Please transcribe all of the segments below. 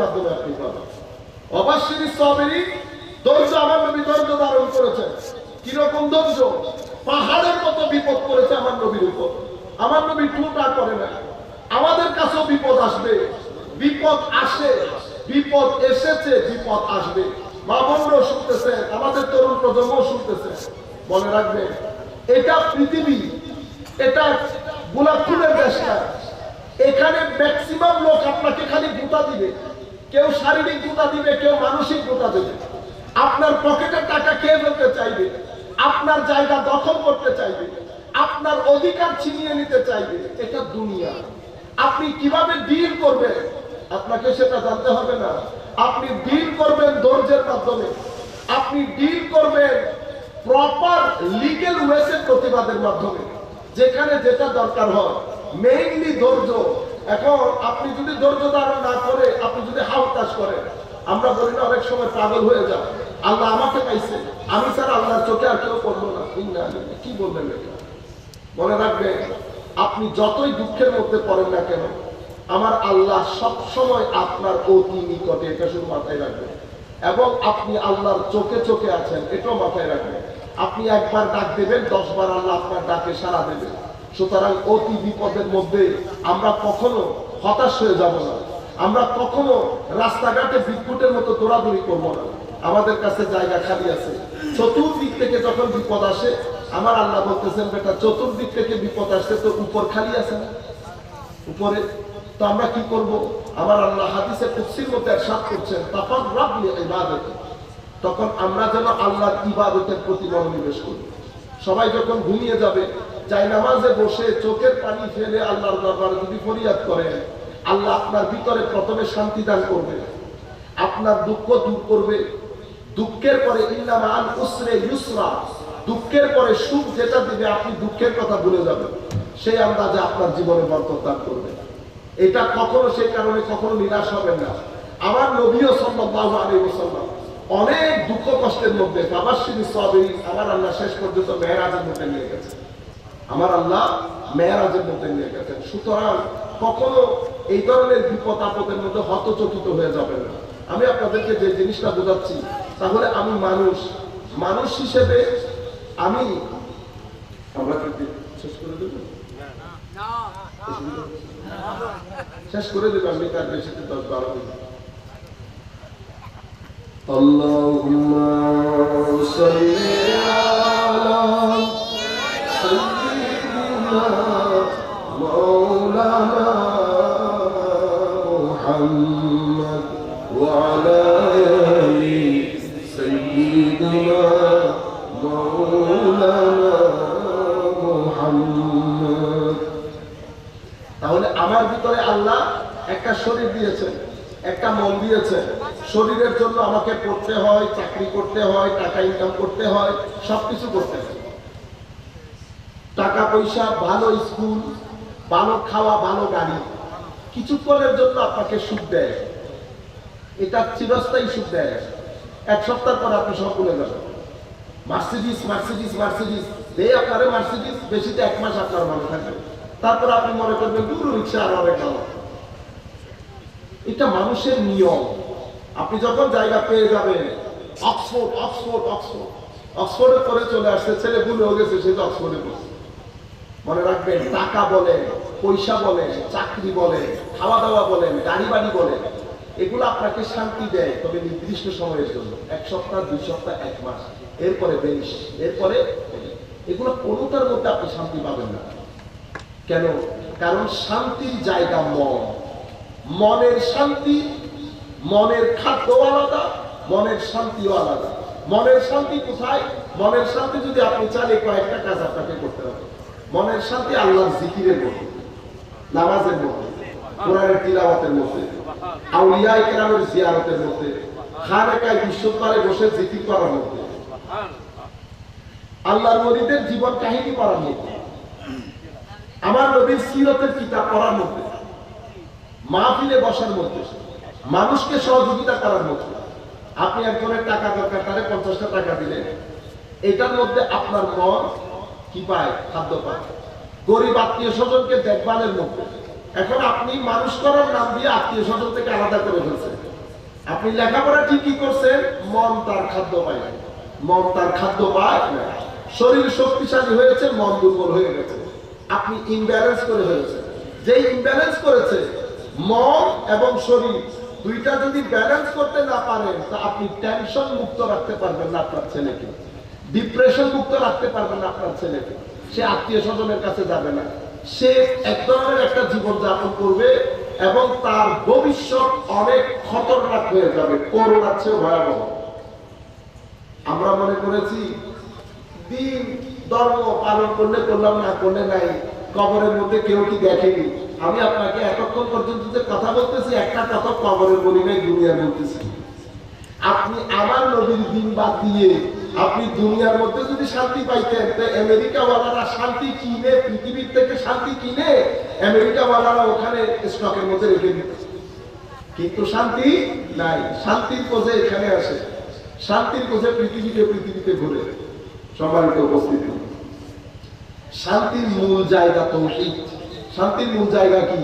মাধ্যমে আপনি পাবেন। সবেরই ধৈর্য আমার নবী ধৈর্য ধারণ করেছেন। কীরকম ধৈর্য? পাহাড়ের মতো বিপদ করেছে আমার নবীর উপর। আমার নবী টুটা করে না। আমাদের কাছেও বিপদ আসবে। বিপদ আসে। বিপদ এসেছে, বিপদ আসবে। মা শুনতেছে, আমাদের তরুণ প্রজন্ম শুনতেছে। মনে রাখবে এটা পৃথিবী, এটা গোলাপ ফুলের দেশটা এখানে ম্যাক্সিমাম লোক আপনাকে খালি গুতা দিবে। কেউ শারীরিক গুতা দিবে, কেউ মানসিক গুতা দেবে। আপনার পকেটের টাকা কে ফেলতে চাইবে? আপনার জায়গা দখল করতে চাইবে? আপনার অধিকার ছিনিয়ে নিতে চাইবে? এটা দুনিয়া। আপনি কীভাবে ডিল করবেন? আপনাকে সেটা জানতে হবে না। আপনি ডিল করবেন ধৈর্যের মাধ্যমে। আপনি ডিল করবেন প্রপার লিগেল ওয়েসের প্রতিবাদের মাধ্যমে। যেখানে যেটা দরকার হয় মেইনলি ধৈর্য। এখন আপনি যদি ধৈর্য ধারণ না করে, আপনি যদি হাওতাস করেন, আমরা বলি না, অনেক সময় পাগল হয়ে যাও। আল্লাহ আমাকে পাইছে। আমি স্যার আল্লাহর চোখে আর কেউ করব না। কি বলবেন মনে রাখবেন, আপনি যতই দুঃখের মধ্যে পড়েন না কেন, আমার আল্লাহ সব সময় আপনার অতি নিকটে এটা শুধু মাথায় রাখবেন। এবং আপনি আল্লাহর চোখে চোখে আছেন, এটাও মাথায় রাখবেন। আপনি একবার ডাক দেবেন দশ বার আল্লাহ আপনার ডাকে সাড়া দেবেন। সুতরাং অতি বিপদের মধ্যে আমরা কখনো হতাশ হয়ে যাব না। আমরা কখনো রাস্তাঘাটে বিদ্যুতের মতো দৌড়াদৌড়ি করব না। আমাদের কাছে জায়গা খালি আছে। চতুর্দিক থেকে যখন বিপদ আসে, আমার আল্লাহ বলতেছেন, বেটা, চতুর্দিক থেকে বিপদ আসছে তো উপর খালি আছে না? উপরে, তো আমরা কি করব? আমার আল্লাহ হাদিসে কুৎসির মধ্যে একসাথ করছেন তখন রাবলি ইবাদত। তখন আমরা যেন আল্লাহ ইবাদতের প্রতি মনোনিবেশ করি। সবাই যখন ঘুমিয়ে যাবে যাই নামাজে বসে চোখের পানি ফেলে আল্লাহর দরবারে যদি ফরিয়াদ করেন, আল্লাহ আপনার ভিতরে প্রথমে শান্তি দান করবে, আপনার দুঃখ দূর করবে। দুঃখের পরে ইন্নামা উসরে ইউসরা, দুঃখের পরে সুখ যেটা দিবে আপনি দুঃখের কথা ভুলে যাবেন। সেই আন্দাজে আপনার জীবনে বরকত দান করবে। এটা কখনো সেই কারণে কখনো নিরাশ হবেন না। আমার নবীও সাল্লাল্লাহু আলাইহি ওয়াসাল্লাম অনেক দুঃখ কষ্টের মধ্যে বাবাসিনী সাবিরি আমার আল্লাহ শেষ পর্যন্ত মেহরাজের মধ্যে নিয়ে গেছে। আমার আল্লাহ মেয়ারাজের মধ্যে নিয়ে গেছেন সুতরাং কখনো এই ধরনের বিপদ আপদের মধ্যে হতচকিত হয়ে যাবে না আমি আপনাদেরকে যে জিনিসটা বোঝাচ্ছি তাহলে আমি মানুষ মানুষ হিসেবে আমি আমরা কি শেষ করে দেব শেষ করে দেব আমি তার বেশি দশ বারো মিনিট اللهم صل على আমার ভিতরে আল্লাহ একটা শরীর দিয়েছেন, একটা মন দিয়েছেন। শরীরের জন্য আমাকে পড়তে হয়, চাকরি করতে হয়, টাকা ইনকাম করতে হয়, সবকিছু করতে হয়। টাকা পয়সা, ভালো স্কুল ভালো খাওয়া ভালো গাড়ি কিছুক্ষণের জন্য আপনাকে সুখ দেয়। এটা চিরস্থায়ী সুখ দেয়। এক সপ্তাহ পর আপনি সব ভুলে যাবেন। Mercedes Mercedes Mercedes. দে আপনারে মার্সিডিস বেশিতে এক মাস আপনার ভালো থাকবে। তারপর আপনি মনে করবেন দুটো রিক্সা আর অনেক ভালো এটা মানুষের নিয়ম। আপনি যখন জায়গা পেয়ে যাবেন, অক্সফোর্ড অক্সফোর্ড অক্সফোর্ড। অক্সফোর্ডে পরে চলে আসছে, ছেলে ভুল হয়ে গেছে, সে তো অক্সফোর্ডে পড়ছে। মনে রাখবেন, টাকা বলেন, পয়সা বলেন, চাকরি বলেন খাওয়া দাওয়া বলেন গাড়ি বাড়ি বলেন, এগুলো আপনাকে শান্তি দেয় তবে নির্দিষ্ট সময়ের জন্য। এক সপ্তাহ, দুই সপ্তাহ, এক মাস, এরপরে বেরিস, এরপরে এগুলো কোনোটার মধ্যে আপনি শান্তি পাবেন না। কেন? কারণ শান্তির জায়গা মন। মনের শান্তি, মনের খাদ্য আলাদা, মনের শান্তিও আলাদা। মনের শান্তি কোথায়? মনের শান্তি যদি আপনি চান কয়েকটা কাজ আপনাকে করতে হবে। মনের শান্তি আল্লাহর জিকিরের মধ্যে, নামাজের মধ্যে, কোরআনের তিলাওয়াতের মধ্যে আউলিয়া ইকরামের জিয়ারতের মধ্যে, খানেকায় বিশ্বকালে বসে জিকির করার মধ্যে, আল্লাহর নবীদের জীবন কাহিনী পড়ার মধ্যে, আমার নবীর সিরতের কিতাব পড়ার মধ্যে, মাহফিলে বসার মধ্যে, মানুষকে সহযোগিতা করার মধ্যে, আপনি একজনের টাকা দরকার, তারে পঞ্চাশটা টাকা দিলেন, এটার মধ্যে আপনার মন কি পায়? খাদ্য পায়। গরিব আত্মীয় স্বজনকে দেখভালের মধ্যে। এখন আপনি মানুষ করার নাম দিয়ে আত্মীয় স্বজন থেকে আলাদা করে ফেলছেন। আপনি লেখাপড়া ঠিকই করছেন, মন তার খাদ্য পায় না মন তার খাদ্য পায় না শরীর শক্তিশালী হয়েছে, মন দুর্বল হয়ে গেছে। আপনি ইমব্যালেন্স করে ফেলেছেন। যে ইমব্যালেন্স করেছে, মন এবং শরীর দুইটা যদি ব্যালেন্স করতে না পারেন, তা আপনি টেনশন মুক্ত রাখতে পারবেন না আপনার ছেলেকে। ডিপ্রেশন মুক্ত রাখতে পারবেন না আপনার ছেলেকে সে আত্মীয় স্বজনের কাছে যাবে না। সে এক ধরনের একটা জীবন যাপন করবে এবং তার ভবিষ্যৎ অনেক খতরনাক হয়ে যাবে করোনার চেয়ে ভয়াবহ। আমরা মনে করেছি, দিন ধর্ম পালন করলে করলাম, না করলে নাই। কবরের মধ্যে কেউ কি দেখেনি? আমি আপনাকে এতক্ষণ পর্যন্ত যে কথা বলতেছি, একটা কথা কবরের বলি নাই, দুনিয়া বলতেছি। আপনি আমার নবীর দিন বাদ দিয়ে আপনি দুনিয়ার মধ্যে যদি শান্তি পাইতেন, তো আমেরিকা ওয়ালারা শান্তি কিনে, পৃথিবীর থেকে শান্তি কিনে আমেরিকা ওয়ালারা ওখানে স্টকের মধ্যে রেখে দিত। কিন্তু শান্তি নাই। শান্তির খোঁজে এখানে আসে। শান্তির খোঁজে পৃথিবীতে পৃথিবীতে ঘুরে। সম্মানিত উপস্থিতি। শান্তির মূল জায়গা তৌহিদ। শান্তির মূল জায়গা কি?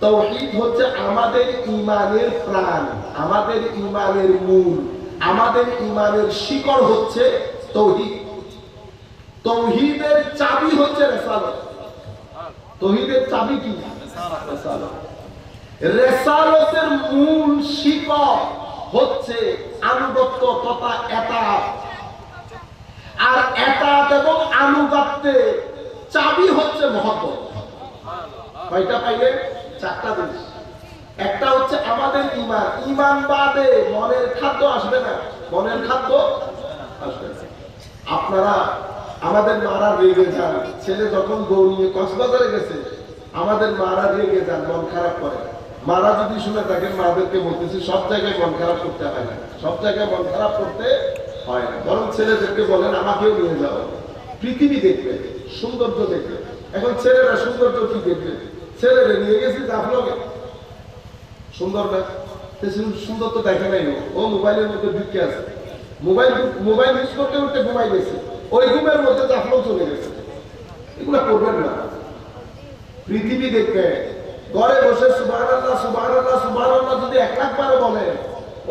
তৌহিদ হচ্ছে আমাদের ইমানের প্রাণ, আমাদের ইমানের মূল। আমাদের ইমানের শিকড় হচ্ছে তৌহিদ। তৌহিদের চাবি হচ্ছে রেসালত। তৌহিদের চাবি কি? রেসালত। রেসালতের মূল শিকড় হচ্ছে আনুগত্য তথা এতাত আর এতাত এবং আনুগত্যে চাবি হচ্ছে মহব্বত। কয়টা পাইলে? চারটা জিনিস। একটা হচ্ছে আমাদের ইমান ইমান বাদে মনের খাদ্য আসবে না। মনের খাদ্য আসবে আপনারা আমাদের মারা রেগে যান। ছেলে যখন বউ নিয়ে কক্সবাজারে গেছে, আমাদের মারা রেগে যান, মন খারাপ করে। মারা যদি শুনে থাকেন, মাদেরকে বলতেছি, সব জায়গায় মন খারাপ করতে হয় না। সব জায়গায় মন খারাপ করতে হয় না। বরং ছেলেদেরকে বলেন, আমাকেও নিয়ে যাও। পৃথিবী দেখবে, সৌন্দর্য দেখবে। এখন ছেলেরা সৌন্দর্য কি দেখবে? ছেলেরা নিয়ে গেছি জাফলগে। সুন্দর না সুন্দর তো দেখে নাই ও। মোবাইলের মধ্যে ঢুকে আছে। মোবাইল মোবাইল ইউজ করতে করতে ঘুমাই গেছে। ওই ঘুমের মধ্যে জাফলও চলে গেছে এগুলো করবেন না। পৃথিবী দেখবে। ঘরে বসে সুবহানাল্লাহ সুবহানাল্লাহ সুবহানাল্লাহ যদি এক লাখ বারে বলে,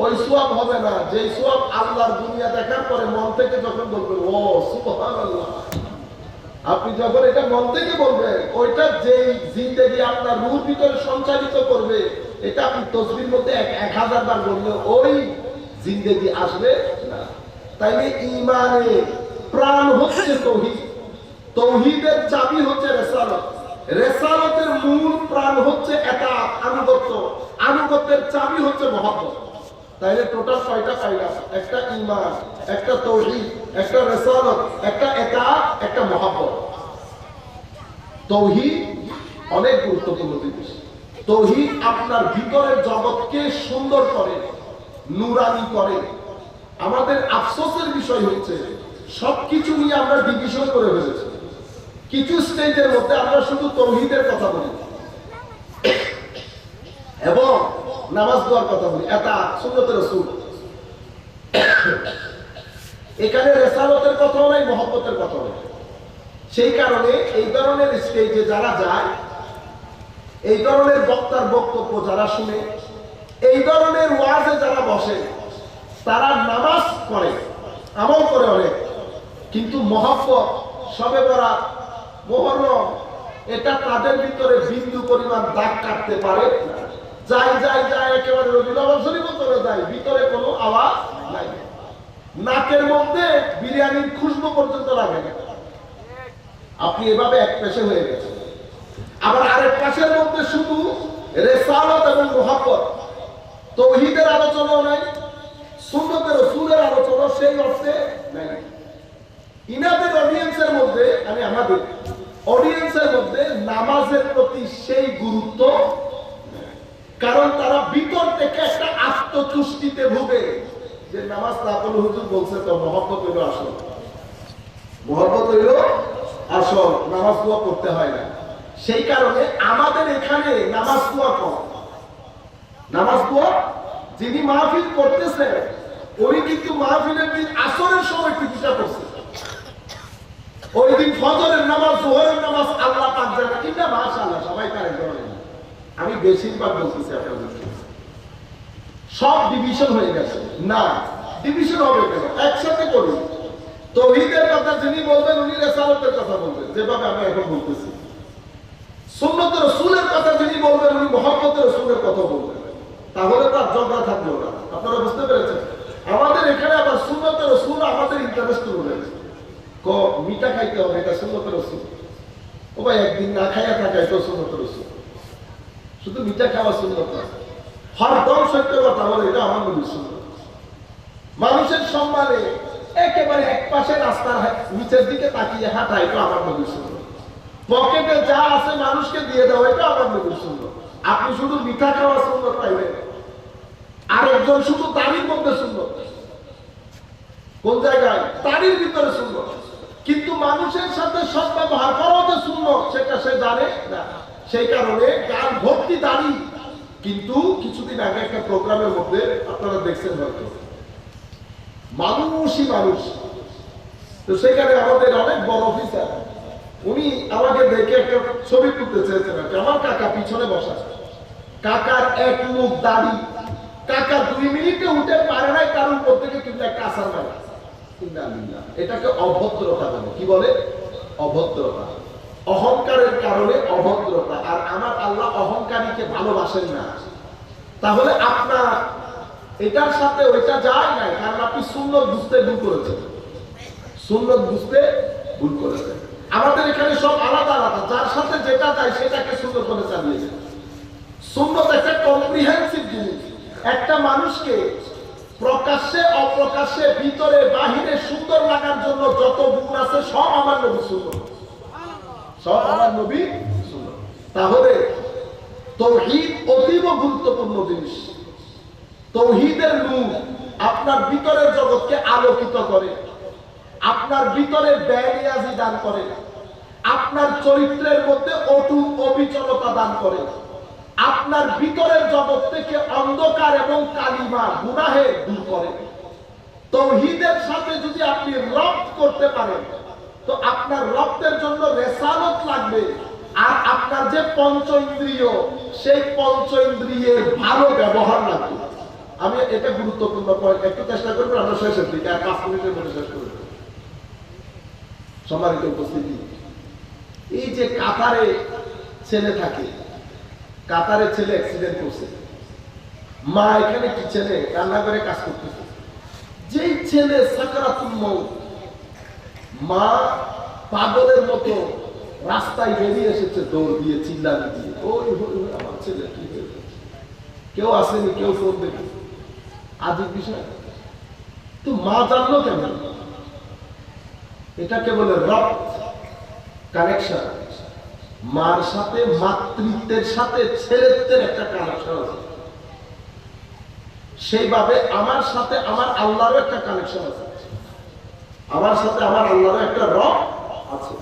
ওই সোয়াব হবে না। যে সোয়াব আল্লাহর দুনিয়া দেখার পরে মন থেকে যখন বলবেন, ও সুবহানাল্লাহ। আপনি যখন এটা মন থেকে বলবেন, ওইটা যে জিন্দেগি আপনার রুর ভিতরে সঞ্চালিত করবে এটা আপনি তসবির মধ্যে এক হাজার বার বললে ওই জিন্দেগি আসবে না। তাইলে ইমানে প্রাণ হচ্ছে তৌহিদ। তৌহিদের চাবি হচ্ছে রেসালত। রেসালতের মূল প্রাণ হচ্ছে এটা আনুগত্য। আনুগত্যের চাবি হচ্ছে মহব্বত। তাইলে টোটাল ছয়টা পাইলাম। একটা ইমান একটা তৌহিদ, একটা রেসালত, একটা একা একটা মহাব্বত। তৌহিদ অনেক গুরুত্বপূর্ণ জিনিস। তৌহিদ আপনার ভিতরের জগৎকে সুন্দর করে, নুরানি করে। আমাদের আফসোসের বিষয় হচ্ছে, সবকিছু নিয়ে আমরা ডিভিশন করে ফেলেছি। কিছু স্টেজের মধ্যে আমরা শুধু তৌহিদের কথা বলি। এবং নামাজ দোয়ার কথা বলি। এটা রসুল। এখানে রেসালতের কথাও নাই, মহব্বতের কথাও নাই। সেই কারণে এই ধরনের স্টেজে যারা যায় এই ধরনের বক্তার বক্তব্য যারা শুনে, এই ধরনের ওয়াজে যারা বসে, তারা নামাজ পড়ে, আমল করে অনেক। কিন্তু মহব্বত, সবে বরাত, মোহরম, এটা তাদের ভিতরে বিন্দু পরিমাণ দাগ কাটতে পারে। যাই যাই যাই, একেবারে শরীফ চলে যায়, ভিতরে কোনো আওয়াজ নাই। নাকের মধ্যে বিরিয়ানির খুশবু পর্যন্ত লাগে না। আপনি এভাবে এক পেশে হয়ে গেছেন। আবার আরেক পাশের মধ্যে শুধু রেসালত এবং মোহাব্বত। তৌহিদের আলোচনাও নাই, সুন্নতের রসুলের আলোচনা সেই অর্থে নাই। ইনাদের অডিয়েন্সের মধ্যে, আমি আমাদের অডিয়েন্সের মধ্যে নামাজের প্রতি সেই গুরুত্ব কারণ তারা ভিতর থেকে একটা আত্মতুষ্টিতে ভুগে। যে নামাজ না পড়লে হুজুর বলছে তো মহব্বত হইল আসল। মহব্বত হইল আসল, নামাজ দোয়া করতে হয় না। সেই কারণে আমাদের এখানে নামাজ দোয়া কম নামাজ দোয়া যিনি মাহফিল করতেছেন উনি কিন্তু মাহফিলের দিন আসরের সময় টিকিটা করছে। ওই দিন ফজরের নামাজ, জোহরের নামাজ আল্লাহ পাক কিনা মাশাআল্লাহ, সবাই করেন আমি বেশিরভাগ বলতেছি আপনাদের সব ডিভিশন হয়ে গেছে। না ডিভিশন হবে কেন? একসাথে করুন তৌহিদের কথা যিনি বলবেন, উনি রেসালতের কথা বলবেন। যেভাবে আমি এখন বলতেছি। সুন্নত রসুলের কথা যিনি বলবেন, উনি মোহাম্মদ রসুলের কথা বলবেন। তাহলে তার ঝগড়া থাকল না। আপনারা বুঝতে পেরেছেন? আমাদের এখানে আবার সুন্নত রসুল আমাদের ইন্টারেস্ট রয়ে ক, মিঠা খাইতে হবে, এটা সুন্নত রসুল। ও ভাই, একদিন না খাইয়া থাকা এটা সুন্নত রসুল। শুধু মিঠা খাওয়া সুন্নত না। হরদম সত্য কথা বলে, এটা আমার নবীর সুন্নত। মানুষের সম্মানে একেবারে এক পাশে রাস্তার নিচের দিকে তাকিয়ে হাঁটা এটা আমার নবীর সুন্নত। পকেটে যা আছে মানুষকে দিয়ে দেওয়া এটা আমার নবীর সুন্নত। আপনি শুধু মিঠা খাওয়া সুন্নত পাইবেন আরেকজন শুধু তারির মধ্যে সুন্নত। কোন জায়গায়? তারির ভিতরে সুন্নত। কিন্তু মানুষের সাথে সৎ ব্যবহার করাও যে সুন্নত, সেটা সে জানে না। সেই কারণে গান ভর্তি দাড়ি, কিন্তু কিছুদিন আগে একটা প্রোগ্রামের মধ্যে আপনারা দেখছেন হয়তো। মানুষই মানুষ। তো সেখানে আমাদের অনেক বড় অফিসার উনি আমাকে দেখে একটা ছবি তুলতে চেয়েছেন আর। আমার কাকা পিছনে বসা। কাকার এক মুখ দাড়ি। কাকা দুই মিনিটে উঠে পারে নাই তার উপর থেকে, কিন্তু একটা আসার ইন্নালিল্লাহ। এটাকে অভদ্রতা বলে। কি বলে? অভদ্রতা। অহংকারের কারণে অভদ্রতা। আর আমার আল্লাহ অহংকারীকে ভালোবাসেন না। তাহলে আপনার এটার সাথে ওইটা যায় না কারণ আপনি সুন্নত বুঝতে ভুল করেছেন। সুন্নত বুঝতে ভুল করেছেন। আমাদের এখানে সব আলাদা আলাদা। যার সাথে যেটা যায় সেটাকে সুন্দর করে চালিয়ে যায় সুন্নত একটা কম্প্রিহেন্সিভ জিনিস। একটা মানুষকে প্রকাশ্যে, অপ্রকাশ্যে, ভিতরে, বাহিরে সুন্দর লাগার জন্য যত গুণ আছে, সব আমার নবী সুন্দর। সব আমার নবী সুন্দর। তাহলে তৌহিদ অতীব গুরুত্বপূর্ণ জিনিস। তৌহিদের নূর আপনার ভিতরের জগৎকে আলোকিত করে। আপনার ভিতরে ব্যারিয়াজি দান করে আপনার চরিত্রের মধ্যে অটুট অবিচলতা দান করে। আপনার ভিতরের জগৎ থেকে অন্ধকার এবং কালিমা গুনাহে দূর করে। তৌহিদের সাথে যদি আপনি রপ্ত করতে পারেন, তো আপনার রক্তের জন্য রেসালত লাগবে। আর আপনার যে পঞ্চ ইন্দ্রিয়, সেই পঞ্চ ইন্দ্রিয়ের ভালো ব্যবহার লাগবে। আমি এটা গুরুত্বপূর্ণ পয়েন্ট। একটু চেষ্টা করব আমরা শেষের দিকে, আর পাঁচ মিনিটের মধ্যে শেষ করে দেব। সম্মানিত উপস্থিতি। এই যে কাতারে ছেলে থাকে, কাতারে ছেলে অ্যাক্সিডেন্ট করছে। মা এখানে কি ছেলে? রান্না করে কাজ করতেছে। যেই ছেলে সাকারাতুল মা পাগলের মতো রাস্তায় বেরিয়ে এসেছে, দৌড় দিয়ে চিল্লানি দিয়ে। ওই ওই আমার ছেলে কি কেউ আসেনি, কেউ ফোন দেখে আজকের বিষয়। তো মা জানলো কেন? এটাকে বলে? রক্ত। কানেকশন মার সাথে, মাতৃত্বের সাথে, ছেলেত্বের একটা কানেকশন আছে। সেইভাবে আমার সাথে আমার আল্লাহরও একটা কানেকশন আছে। আমার সাথে আমার আল্লাহরও একটা রব আছে।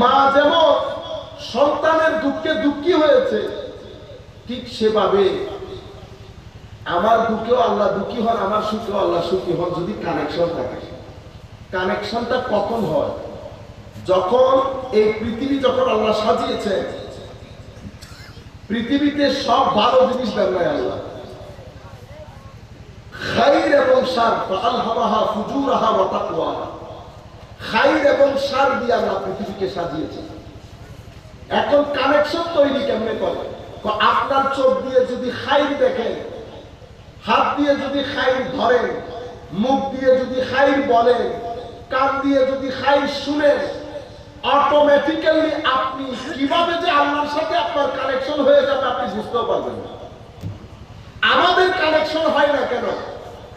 মা যেমন সন্তানের দুঃখে দুঃখী হয়েছে, ঠিক সেভাবে আমার দুঃখেও আল্লাহ দুঃখী হন, আমার সুখেও আল্লাহ সুখী হন যদি কানেকশন থাকে। কানেকশনটা কখন হয়? যখন এই পৃথিবী যখন আল্লাহ সাজিয়েছেন, পৃথিবীতে সব ভালো জিনিস নাই আল্লাহ। খাইর এবং সার খাইর এবং সার দিয়ে পৃথিবীকে এখন কানেকশন তৈরি কেমনে করে? আপনার চোখ দিয়ে যদি খাইর দেখেন, হাত দিয়ে যদি খাইর ধরেন, মুখ দিয়ে যদি খাইর বলেন, কান দিয়ে যদি খাইর শুনেন অটোমেটিক্যালি আপনি কীভাবে যে আল্লাহর সাথে আপনার কানেকশন হয়ে যাবে আপনি বুঝতেও পারবেন না। আমাদের কানেকশন হয় না কেন?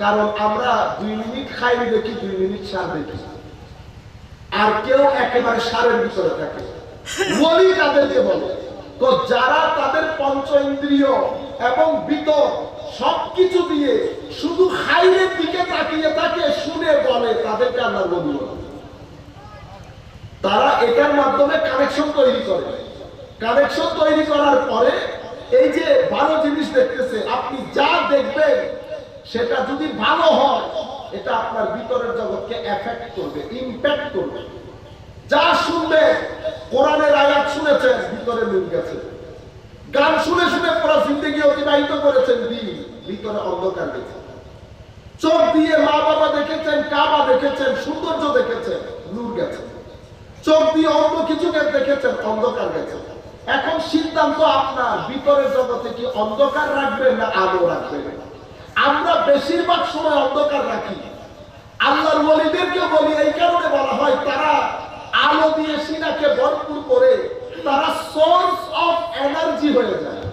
কারণ আমরা দুই মিনিট খাইনি দেখি, দুই মিনিট সার দেখি আর কেউ একেবারে সারের ভিতরে থাকে। বলি তাদেরকে বলে, তো যারা তাদের পঞ্চ ইন্দ্রিয় এবং ভিতর সবকিছু দিয়ে শুধু খাইরের দিকে তাকিয়ে তাকে শুনে বলে, তাদেরকে বলি বলে তারা এটার মাধ্যমে কানেকশন তৈরি করে। কানেকশন তৈরি করার পরে এই যে ভালো জিনিস দেখতেছে, আপনি যা দেখবেন, সেটা যদি ভালো হয়, এটা আপনার ভিতরের জগৎকে এফেক্ট করবে ইম্প্যাক্ট করবে। যা শুনবে, কোরআনের আয়াত শুনেছেন ভিতরে নূর গেছে। গান শুনে শুনে পুরো জিন্দগি অতিবাহিত করেছেন দিন, ভিতরে অন্ধকার গেছে। চোখ দিয়ে মা বাবা দেখেছেন, কাবা দেখেছেন, সৌন্দর্য দেখেছেন, নূর গেছে। চোখ দিয়ে অন্য কিছুকে দেখেছেন, অন্ধকার গেছে এখন সিদ্ধান্ত আপনার, ভিতরের জগতে কি অন্ধকার রাখবেন না আলো রাখবেন আমরা বেশিরভাগ সময় অন্ধকার রাখি। আল্লাহর ওলিদেরকে বলি, এই কারণে বলা হয়, তারা আলো দিয়ে সিনাকে ভরপুর করে তারা সোর্স অফ এনার্জি হয়ে যায়।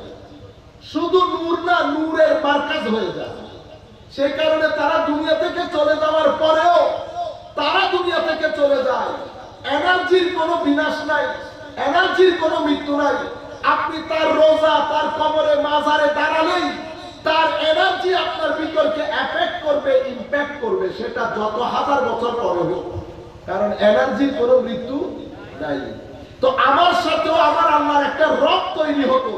শুধু নূর না, নূরের মার্কাজ হয়ে যায়। সেই কারণে তারা দুনিয়া থেকে চলে যাওয়ার পরেও তারা দুনিয়া থেকে চলে যায়। এনার্জির কোনো বিনাশ নাই এনার্জির কোনো মৃত্যু নাই। আপনি তার রোজা, তার কবরে, মাজারে দাঁড়ালেই তার এনার্জি আপনার ভিতরকে এফেক্ট করবে ইম্প্যাক্ট করবে, সেটা যত হাজার বছর পরে হোক। কারণ এনার্জির কোনো মৃত্যু নাই। তো আমার সাথেও আমার আল্লাহর একটা রব তৈরি হতো।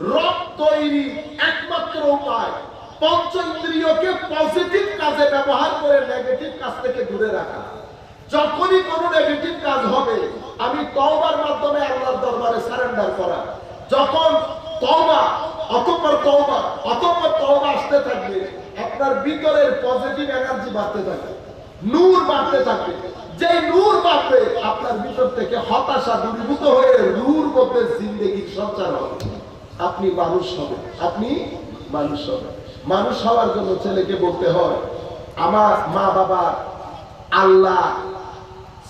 রব তৈরি একমাত্র উপায়। পঞ্চ ইন্দ্রিয়কে পজিটিভ কাজে ব্যবহার করে নেগেটিভ কাজ থেকে দূরে রাখা। যখনই কোনো নেগেটিভ কাজ হবে, আমি তওবার মাধ্যমে আল্লাহর দরবারে সারেন্ডার করা। যখন তওবা, অতঃপর তওবা অতঃপর তওবা আসতে থাকবে, আপনার ভিতরের পজিটিভ এনার্জি বাড়তে থাকবে, নূর বাড়তে থাকবে। যে নূর বাড়বে, আপনার ভিতর থেকে হতাশা দূরীভূত হয়ে নূর মধ্যে জিন্দগির সঞ্চার হবে। আপনি মানুষ হবেন। আপনি মানুষ হবেন। মানুষ হওয়ার জন্য ছেলেকে বলতে হয়, আমার মা বাবা আল্লাহ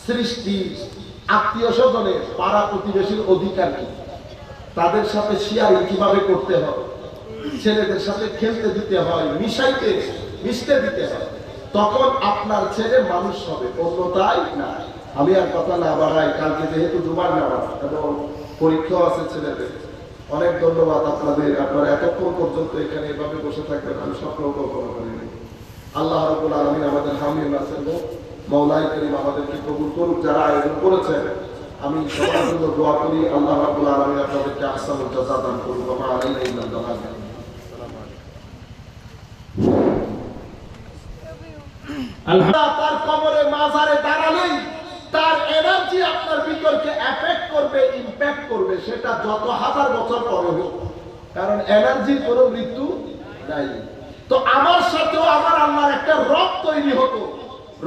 সৃষ্টি, আত্মীয় স্বজনের পাড়া প্রতিবেশীর অধিকার কি তাদের সাথে শেয়ারিং কীভাবে করতে হয়? ছেলেদের সাথে খেলতে দিতে হয়, মিশাইতে, মিশতে দিতে হয়। তখন আপনার ছেলে মানুষ হবে অন্যতাই না আমি আর কথা না বাড়াই, কালকে যেহেতু জুমার নামাজ এবং পরীক্ষাও আছে ছেলেদের। অনেক ধন্যবাদ আপনাদের, আপনারা এতক্ষণ পর্যন্ত এখানে এভাবে বসে থাকবেন, আমি স্বপ্ন কল্পনা করিনি। আল্লাহ রবুল আলমিন আমাদের হামিম আছেন। মৌলাই করিম আমাদেরকে কবুল করুক, যারা আয়োজন করেছেন, আমি সবার জন্য দোয়া করি, আল্লাহ রাবুল আলমিন আপনাদেরকে জাজা দান করুক। আমার তার কবরে দাঁড়ালেই তার এনার্জি আপনার ভিতরকে এফেক্ট করবে ইম্প্যাক্ট করবে, সেটা যত হাজার বছর পরে হোক। কারণ এনার্জির কোনো মৃত্যু নাই। তো আমার সাথেও আমার আল্লাহর একটা রব তৈরি হতো।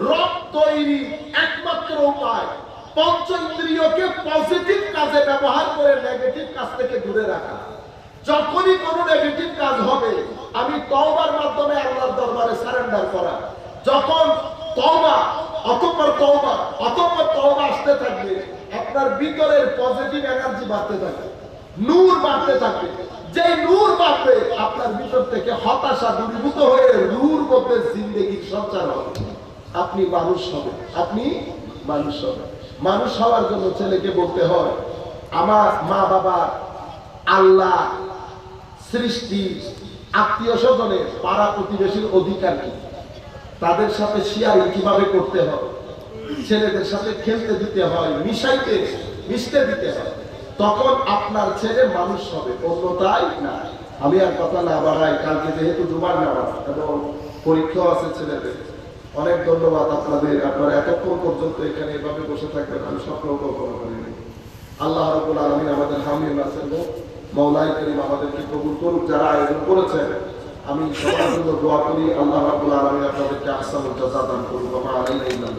রব তৈরি একমাত্র উপায়। পঞ্চ ইন্দ্রিয়কে পজিটিভ কাজে ব্যবহার করে নেগেটিভ কাজ থেকে দূরে রাখা। যখনই কোনো নেগেটিভ কাজ হবে, আমি তওবার মাধ্যমে আল্লাহর দরবারে সারেন্ডার করা। যখন তওবা, অতঃপর তওবা অতঃপর তওবা আসতে থাকবে, আপনার ভিতরের পজিটিভ এনার্জি বাড়তে থাকবে, নূর বাড়তে থাকবে। যে নূর বাড়বে, আপনার ভিতর থেকে হতাশা দূরীভূত হয়ে নূর মধ্যে জিন্দগির সঞ্চার হবে। আপনি মানুষ হবেন। আপনি মানুষ হবেন। মানুষ হওয়ার জন্য ছেলেকে বলতে হয়, আমার মা বাবা আল্লাহ সৃষ্টি আত্মীয় স্বজনের পাড়া প্রতিবেশীর অধিকার কি? তাদের সাথে শেয়ারিং কীভাবে করতে হয়? ছেলেদের সাথে খেলতে দিতে হয়, মিশাইতে, মিশতে দিতে হয়। তখন আপনার ছেলে মানুষ হবে অন্যতাই না আমি আর কথা না বাড়াই, কালকে যেহেতু জুমার নামাজ এবং পরীক্ষাও আছে ছেলেদের। অনেক ধন্যবাদ আপনাদের। আপনারা এতক্ষণ পর্যন্ত এখানে এভাবে বসে থাকবেন, আমি স্বপ্ন কল্পনা করি আল্লাহ রবুল আলমিন আমাদের হামিম আছেন মৌলাই করিম আমাদেরকে কবুল করুক, যারা আয়োজন করেছেন, আমি সবার জন্য দোয়া করি, আল্লাহ রবুল আলমিন আপনাদেরকে আসাম উজ্জাদা দান করুক। আমার আলম ইল্লাহ